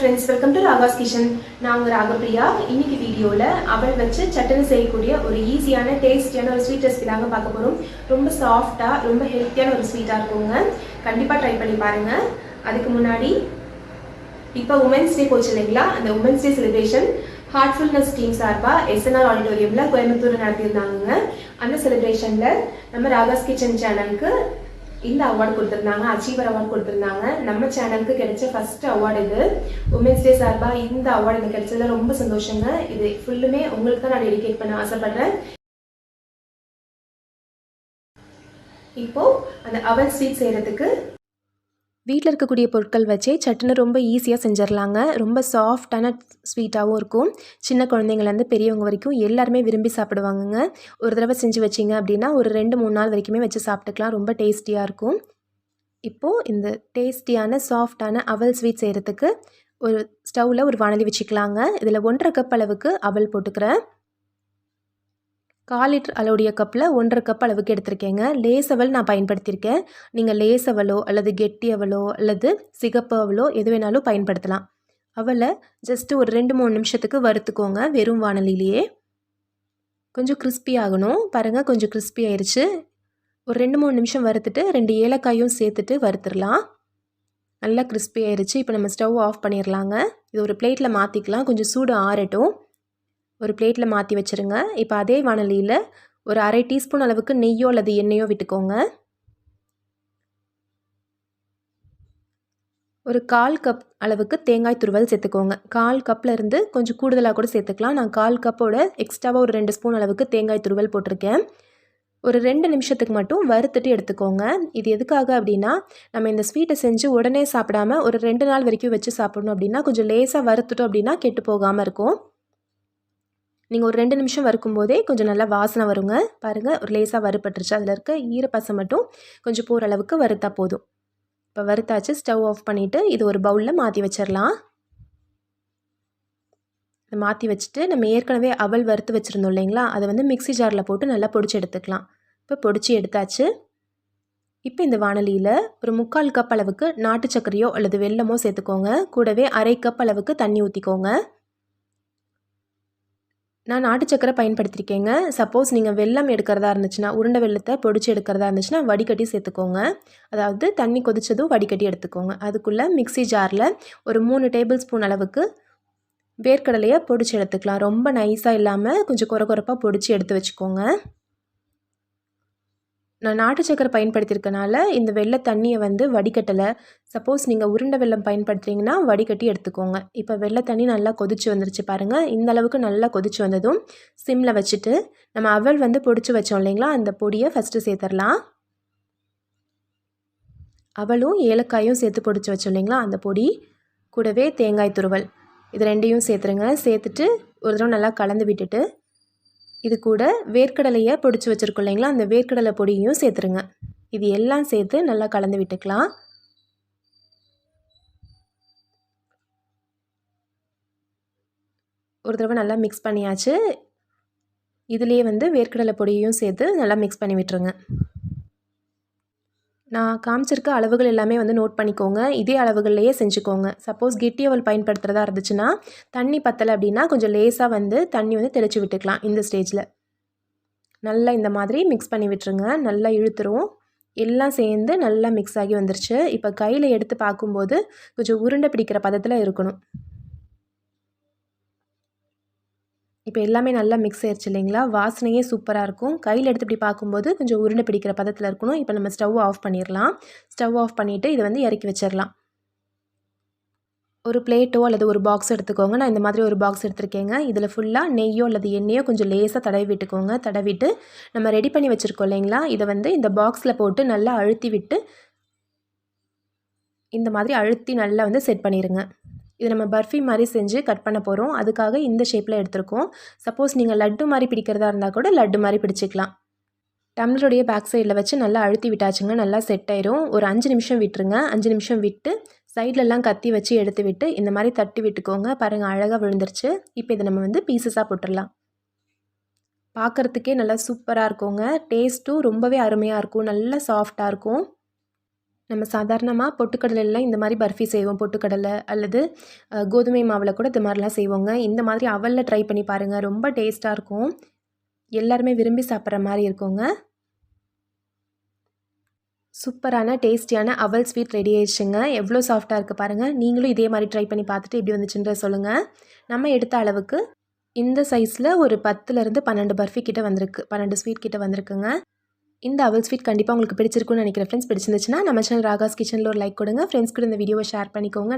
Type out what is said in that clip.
Friends welcome to Raga's kitchen நான் உங்கள் ராகப்பிரியா இன்னைக்கு வீடியோவில் அவள் வச்சு சட்டனை செய்யக்கூடிய ஒரு ஈஸியான டேஸ்டியான ஒரு ஸ்வீட் ரெசிபி தாங்க பார்க்க போகிறோம் ரொம்ப சாஃப்டாக ரொம்ப ஹெல்த்தியான ஒரு ஸ்வீட்டாக இருக்குங்க. கண்டிப்பாக ட்ரை பண்ணி பாருங்கள் அதுக்கு முன்னாடி இப்போ உமன்ஸ் டே போச்சு இல்லைங்களா? அந்த women's day celebration heartfulness team சார்பாக எஸ்என்ஆர் ஆடிட்டோரியமில் கோயம்புத்தூர் நடத்தியிருந்தாங்க அந்த செலிப்ரேஷனில் நம்ம ராகாஸ் கிச்சன் சேனலுக்கு இந்த அவார்டு கொடுத்துருந்தாங்க அச்சீவர் அவார்டு கொடுத்துருந்தாங்க. நம்ம சேனலுக்கு கிடைச்ச ஃபர்ஸ்ட் அவார்டு இது. உமன்ஸ் டே சார்பாக இந்த அவார்டு எனக்கு கிடைச்சதுல ரொம்ப சந்தோஷங்க. இது ஃபுல்லுமே உங்களுக்கு தான் நான் டெடிகேட் பண்ண ஆசைப்படுறேன். இப்போ அந்த அவல் ஸ்வீட் செய்கிறதுக்கு வீட்டில் இருக்கக்கூடிய பொருட்கள் வச்சே சட்டுன்னு ரொம்ப ஈஸியாக செஞ்சிடலாங்க ரொம்ப சாஃப்டான ஸ்வீட்டாகவும் இருக்கும். சின்ன குழந்தைங்கள்லேருந்து பெரியவங்க வரைக்கும் எல்லாருமே விரும்பி சாப்பிடுவாங்கங்க. ஒரு தடவை செஞ்சு வச்சிங்க அப்படின்னா ஒரு ரெண்டு மூணு நாள் வரைக்குமே வச்சு சாப்பிட்டுக்கலாம். ரொம்ப டேஸ்டியாக இருக்கும். இப்போது இந்த டேஸ்டியான சாஃப்டான அவல் ஸ்வீட் செய்கிறதுக்கு ஒரு ஸ்டவ்வில் ஒரு வானலி வச்சுக்கலாங்க. இதில் ஒன்றரை கப் அளவுக்கு அவல் போட்டுக்கிறேன். கால் லிட்டர் அளவுடைய கப்பில் ஒன்றரை கப் அளவுக்கு எடுத்திருக்கேங்க. லேஸ் அவல் நான் பயன்படுத்தியிருக்கேன். நீங்கள் லேஸ் அல்லது கெட்டி அவலோ அல்லது சிகப்பு அவலோ எது வேணாலும் பயன்படுத்தலாம். அவலை ஜஸ்ட்டு ஒரு ரெண்டு மூணு நிமிஷத்துக்கு வறுத்துக்கோங்க வெறும் வானலிலேயே கொஞ்சம் கிறிஸ்பி ஆகணும். பாருங்கள் கொஞ்சம் கிறிஸ்பி ஆயிடுச்சு ஒரு ரெண்டு மூணு நிமிஷம் வறுத்துட்டு ரெண்டு ஏலக்காயும் சேர்த்துட்டு வறுத்துடலாம். நல்லா கிறிஸ்பி ஆயிடுச்சு இப்போ நம்ம ஸ்டவ் ஆஃப் பண்ணிடலாங்க. இது ஒரு பிளேட்டில் மாற்றிக்கலாம் கொஞ்சம் சூடு ஆறட்டும். ஒரு பிளேட்டில் மாற்றி வச்சுருங்க. இப்போ அதே வானலியில் ஒரு அரை டீஸ்பூன் அளவுக்கு நெய்யோ அல்லது எண்ணெயோ விட்டுக்கோங்க. ஒரு கால் கப் அளவுக்கு தேங்காய் துருவல் சேர்த்துக்கோங்க. கால் கப்பில் இருந்து கொஞ்சம் கூடுதலாக கூட சேர்த்துக்கலாம். நான் கால் கப்போட எக்ஸ்ட்ராவாக ஒரு ரெண்டு ஸ்பூன் அளவுக்கு தேங்காய் துருவல் போட்டிருக்கேன். ஒரு ரெண்டு நிமிஷத்துக்கு மட்டும் வறுத்துட்டு எடுத்துக்கோங்க. இது எதுக்காக அப்படின்னா நம்ம இந்த ஸ்வீட்டை செஞ்சு உடனே சாப்பிடாம ஒரு ரெண்டு நாள் வரைக்கும் வச்சு சாப்பிடணும் அப்படின்னா கொஞ்சம் லேசாக வறுத்துட்டோம் அப்படின்னா கெட்டு போகாமல் இருக்கும். நீங்கள் ஒரு ரெண்டு நிமிஷம் வறுக்கும் போதே கொஞ்சம் நல்லா வாசனை வருங்க. பாருங்கள் ஒரு லேசாக வறுப்பட்டுருச்சு அதில் இருக்க ஈரப்பசம் மட்டும் கொஞ்சம் போகிற அளவுக்கு வறுத்தா போதும். இப்போ வறுத்தாச்சு ஸ்டவ் ஆஃப் பண்ணிவிட்டு இது ஒரு பவுலில் மாற்றி வச்சிடலாம் இதை மாற்றி வச்சுட்டு நம்ம ஏற்கனவே அவல் வறுத்து வச்சுருந்தோம் இல்லைங்களா? அதை வந்து மிக்ஸி ஜாரில் போட்டு நல்லா பொடிச்சு எடுத்துக்கலாம். இப்போ பொடிச்சு எடுத்தாச்சு. இப்போ இந்த வானலியில் ஒரு முக்கால் கப் அளவுக்கு நாட்டு சர்க்கரையோ அல்லது வெல்லமோ சேர்த்துக்கோங்க. கூடவே அரை கப் அளவுக்கு தண்ணி ஊற்றிக்கோங்க நான் நாட்டு சக்கரை பயன்படுத்தியிருக்கேங்க சப்போஸ் நீங்கள் வெல்லம் எடுக்கிறதா இருந்துச்சுன்னா உருண்டை வெள்ளத்தை பொடிச்சு எடுக்கிறதா இருந்துச்சுன்னா வடிகட்டி சேர்த்துக்கோங்க. அதாவது தண்ணி கொதிச்சதும் வடிகட்டி எடுத்துக்கோங்க. அதுக்குள்ளே மிக்ஸி ஜாரில் ஒரு மூணு டேபிள் ஸ்பூன் அளவுக்கு வேர்க்கடலையை பொடிச்சு எடுத்துக்கலாம். ரொம்ப நைஸாக இல்லாமல் கொஞ்சம் குறை குறைப்பாக பொடிச்சு எடுத்து வச்சுக்கோங்க. நான் நாட்டு சக்கரை பயன்படுத்தியிருக்கனால இந்த வெள்ளை தண்ணியை வந்து வடிகட்டலை. சப்போஸ் நீங்கள் உருண்டை வெள்ளம் பயன்படுத்துகிறீங்கன்னா வடிகட்டி எடுத்துக்கோங்க. இப்போ வெள்ளை தண்ணி நல்லா கொதிச்சு வந்துருச்சு பாருங்கள் இந்த அளவுக்கு நல்லா கொதிச்சு வந்ததும் சிம்மில் வச்சுட்டு நம்ம அவல் வந்து பொடிச்சு வச்சோம் இல்லைங்களா? அந்த பொடியை ஃபஸ்ட்டு சேர்த்துடலாம். அவளும் ஏலக்காயும் சேர்த்து பொடிச்சு வச்சோம் இல்லைங்களா? அந்த பொடி கூடவே தேங்காய் துருவல். இது ரெண்டையும் சேர்த்துருங்க. சேர்த்துட்டு ஒரு தடவை நல்லா கலந்து விட்டுட்டு இது கூட வேர்க்கடலையை பொடிச்சு வச்சுருக்கோம் இல்லைங்களா? அந்த வேர்க்கடலை பொடியையும் சேர்த்துருங்க. இது எல்லாம் சேர்த்து நல்லா கலந்து விட்டுக்கலாம். ஒரு தடவை நல்லா மிக்ஸ் பண்ணியாச்சு. இதுலேயே வந்து வேர்க்கடலை பொடியையும் சேர்த்து நல்லா மிக்ஸ் பண்ணி விட்டுருங்க. நான் காமிச்சிருக்க அளவுகள் எல்லாமே வந்து நோட் பண்ணிக்கோங்க. இதே அளவுகள்லையே செஞ்சுக்கோங்க. சப்போஸ் கெட்டி அவல் பயன்படுத்துகிறதா இருந்துச்சுன்னா தண்ணி பத்தலை அப்படின்னா கொஞ்சம் லேசாக வந்து தண்ணி வந்து தெளித்து விட்டுக்கலாம் இந்த ஸ்டேஜில் நல்லா இந்த மாதிரி மிக்ஸ் பண்ணி விட்டுருங்க. நல்லா இழுத்துரும். எல்லாம் சேர்ந்து நல்லா மிக்ஸ் ஆகி வந்துருச்சு. இப்போ கையில் எடுத்து பார்க்கும்போது கொஞ்சம் உருண்டை பிடிக்கிற பதத்தில் இருக்கணும். இப்போ எல்லாமே நல்லா மிக்ஸ் ஆயிடுச்சு இல்லைங்களா? வாசனையே சூப்பராக இருக்கும். கையில் எடுத்து இப்படி பார்க்கும்போது கொஞ்சம் உருண்டை பிடிக்கிற பதத்தில் இருக்கணும். இப்போ நம்ம ஸ்டவ் ஆஃப் பண்ணிடலாம். ஸ்டவ் ஆஃப் பண்ணிவிட்டு இதை வந்து இறக்கி வச்சிடலாம். ஒரு பிளேட்டோ அல்லது ஒரு பாக்ஸ் எடுத்துக்கோங்க. நான் இந்த மாதிரி ஒரு பாக்ஸ் எடுத்திருக்கேங்க. இதில் ஃபுல்லாக நெய்யோ அல்லது எண்ணெயோ கொஞ்சம் லேசாக தடவி விட்டுக்கோங்க. தடவிட்டு நம்ம ரெடி பண்ணி வச்சுருக்கோம் இல்லைங்களா? இதை வந்து இந்த பாக்ஸில் போட்டு நல்லா அழுத்தி விட்டு இந்த மாதிரி அழுத்தி நல்லா வந்து செட் பண்ணிடுங்க இது நம்ம பர்ஃபி மாதிரி செஞ்சு கட் பண்ண போகிறோம் அதுக்காக இந்த ஷேப்பில் எடுத்திருக்கோம். சப்போஸ் நீங்கள் லட்டு மாதிரி பிடிக்கிறதா இருந்தால் கூட லட்டு மாதிரி பிடிச்சிக்கலாம். டம்ளருடைய பேக் சைடில் வச்சு நல்லா அழுத்தி விட்டாச்சுங்க. நல்லா செட் ஆயிரும். ஒரு அஞ்சு நிமிஷம் விட்டுருங்க. அஞ்சு நிமிஷம் விட்டு சைட்லலாம் கத்தி வச்சு எடுத்து விட்டு இந்த மாதிரி தட்டி விட்டுக்கோங்க. பாருங்கள் அழகாக விழுந்துருச்சு. இப்போ இதை நம்ம வந்து பீசஸாக போட்டுடலாம். பார்க்குறதுக்கே நல்லா சூப்பராக இருக்குங்க. டேஸ்ட்டும் ரொம்பவே அருமையாக இருக்கும். நல்லா சாஃப்டாக இருக்கும். நம்ம சாதாரணமாக பொட்டுக்கடலையில் இந்த மாதிரி பர்ஃபி செய்வோம் பொட்டுக்கடலை அல்லது கோதுமை மாவில் கூட இது மாதிரிலாம் செய்வோங்க. இந்த மாதிரி அவலில் ட்ரை பண்ணி பாருங்கள் ரொம்ப டேஸ்ட்டாக இருக்கும். எல்லாருமே விரும்பி சாப்பிட்ற மாதிரி இருக்குங்க. சூப்பரான டேஸ்டியான அவல் ஸ்வீட் ரெடி ஆயிடுச்சுங்க. எவ்வளோ சாஃப்டாக இருக்குது பாருங்கள் நீங்களும் இதே மாதிரி ட்ரை பண்ணி பார்த்துட்டு எப்படி வந்துச்சுன்ற சொல்லுங்கள் நம்ம எடுத்த அளவுக்கு இந்த சைஸில் ஒரு பத்துலேருந்து பன்னெண்டு பர்ஃபி கிட்டே வந்திருக்கு. பன்னெண்டு ஸ்வீட் கிட்டே வந்திருக்குங்க. இந்த அவல் ஸ்வீட் கண்டிப்பாக உங்களுக்கு பிடிச்சிருக்குன்னு நினைக்கிறேன். ஃப்ரெண்ட்ஸ் பிடிச்சிருந்துச்சுன்னா நம்ம சேனல் ராகாஸ் கிச்சனில் ஒரு லைக் கொடுங்க. ஃப்ரெண்ட்ஸ் கூட இந்த வீடியோவை ஷேர் பண்ணிக்கோங்க.